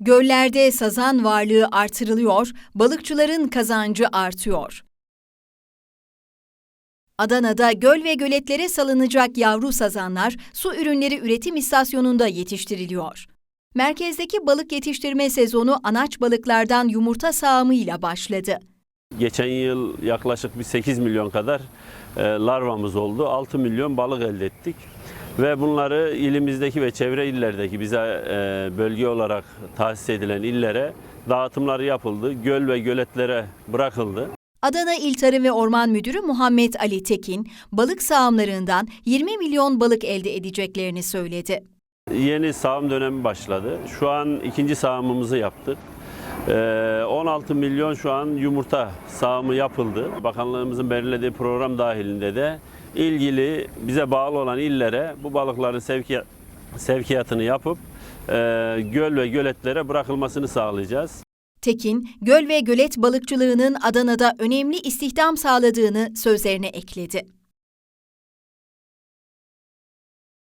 Göllerde sazan varlığı artırılıyor, balıkçıların kazancı artıyor. Adana'da göl ve göletlere salınacak yavru sazanlar su ürünleri üretim istasyonunda yetiştiriliyor. Merkezdeki balık yetiştirme sezonu anaç balıklardan yumurta sağımıyla başladı. Geçen yıl yaklaşık bir 8 milyon kadar e, larvamız oldu. 6 milyon balık elde ettik. Ve bunları ilimizdeki ve çevre illerdeki bize e, bölge olarak tahsis edilen illere dağıtımları yapıldı. Göl ve göletlere bırakıldı. Adana İl Tarım ve Orman Müdürü Muhammed Ali Tekin, balık sağımlarından 20 milyon balık elde edeceklerini söyledi. Yeni sağım dönemi başladı. Şu an ikinci sağımımızı yaptık. E, 16 milyon şu an yumurta sağımı yapıldı. Bakanlığımızın belirlediği program dahilinde de ilgili bize bağlı olan illere bu balıkların sevkiyat, sevkiyatını yapıp e, göl ve göletlere bırakılmasını sağlayacağız. Tekin, göl ve gölet balıkçılığının Adana'da önemli istihdam sağladığını sözlerine ekledi.